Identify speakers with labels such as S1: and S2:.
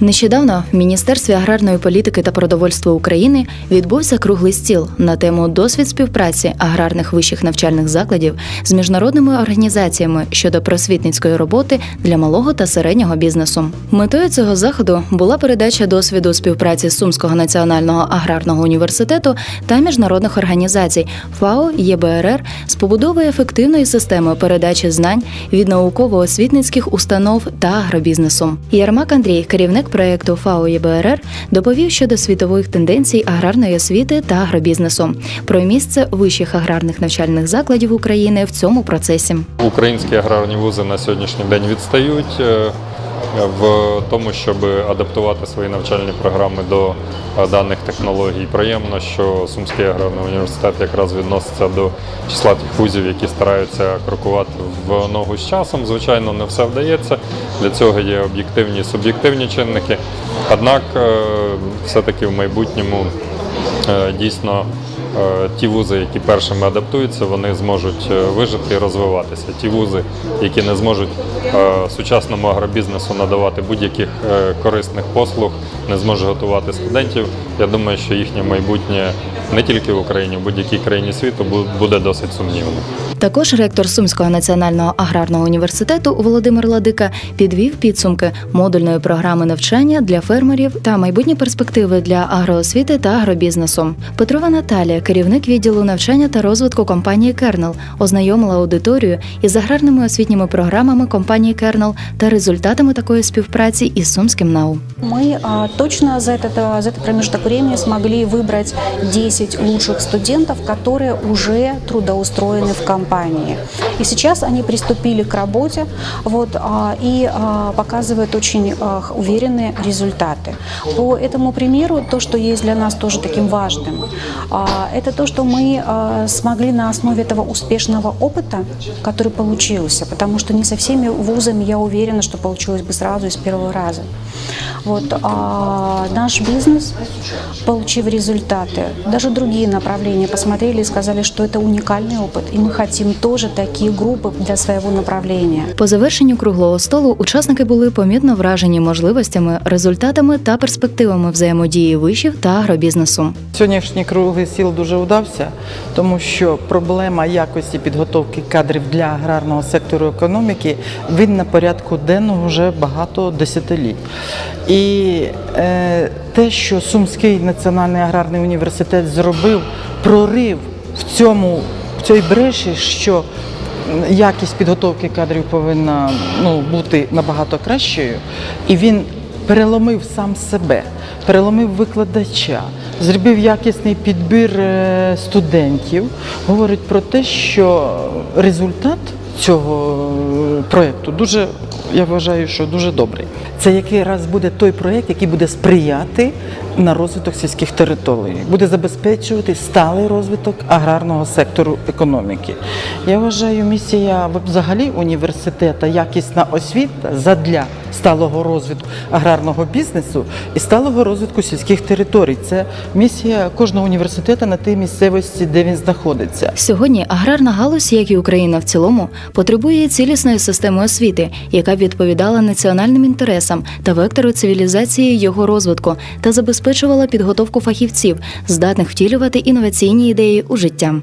S1: Нещодавно в Міністерстві аграрної політики та продовольства України відбувся круглий стіл на тему досвід співпраці аграрних вищих навчальних закладів з міжнародними організаціями щодо просвітницької роботи для малого та середнього бізнесу. Метою цього заходу була передача досвіду співпраці Сумського національного аграрного університету та міжнародних організацій ФАО ЄБРР з побудови ефективної системи передачі знань від науково-освітницьких установ та агробізнесу. Ярмак Андрій, керівник проєкту ФАО ЄБРР, доповів щодо світових тенденцій аграрної освіти та агробізнесу, про місце вищих аграрних навчальних закладів України в цьому процесі.
S2: Українські аграрні вузи на сьогоднішній день відстають е, в тому, щоб адаптувати свої навчальні програми до е, даних технологій. Приємно, що Сумський аграрний університет якраз відноситься до числа тих вузів, які стараються крокувати в ногу з часом. Звичайно, не все вдається. Для цього є об'єктивні і суб'єктивні чинники. Однак, е, все-таки в майбутньому е, дійсно Ті вузи, які першими адаптуються, вони зможуть е, вижити і розвиватися. Ті вузи, які не зможуть е, сучасному агробізнесу надавати будь-яких е, корисних послуг, не зможуть готувати студентів. Я думаю, що їхнє майбутнє не тільки в Україні, в будь-якій країні світу буде досить сумнівним.
S1: Також ректор Сумського національного аграрного університету Володимир Ладика підвів підсумки модульної програми навчання для фермерів та майбутні перспективи для агроосвіти та агробізнесу. Петрова Наталія, керівник відділу навчання та розвитку компанії Кернел, ознайомила аудиторію із аграрними освітніми програмами компанії Кернел та результатами такої співпраці із Сумським НАУ.
S3: Мы а, точно за этот, а, за этот промежуток времени смогли выбрать 10 лучших студентов, которые уже трудоустроены в компании. И сейчас они приступили к работе вот, а, и а, показывают очень а, х- уверенные результаты. По этому примеру, то, что есть для нас тоже таким важным, а, это то, что мы а, смогли на основе этого успешного опыта, который получился, потому что не со всеми вузами, я уверена, что получилось бы сразу и с первого раза. Вот, а наш бизнес, получив результаты, даже другие направления посмотрели и сказали, что это уникальный опыт, и мы хотим тоже такие группы для своего направления.
S1: По завершенню круглого столу учасники були помітно вражені можливостями, результатами та перспективами взаємодії вишів та агробізнесу.
S4: Сьогоднішній круглий стіл дуже удався, тому що проблема якості підготовки кадрів для аграрного сектору економіки він на порядку денного вже багато десятиліть. І е, те, що Сумський національний аграрний університет зробив прорив в цьому в цій бреші, що якість підготовки кадрів повинна ну, бути набагато кращою, і він переломив сам себе, переломив викладача, зробив якісний підбір е, студентів, говорить про те, що результат цього е, проєкту дуже, я вважаю, що дуже добрий. Це якраз буде той проєкт, який буде сприяти на розвиток сільських територій, буде забезпечувати сталий розвиток аграрного сектору економіки. Я вважаю, місія взагалі університету, якісна освіта задля сталого розвитку аграрного бізнесу і сталого розвитку сільських територій. Це місія кожного університету на тій місцевості, де він знаходиться.
S1: Сьогодні аграрна галузь, як і Україна в цілому, потребує цілісної системи освіти, яка відповідала національним інтересам та вектору цивілізації його розвитку та забезпечувала підготовку фахівців, здатних втілювати інноваційні ідеї у життя.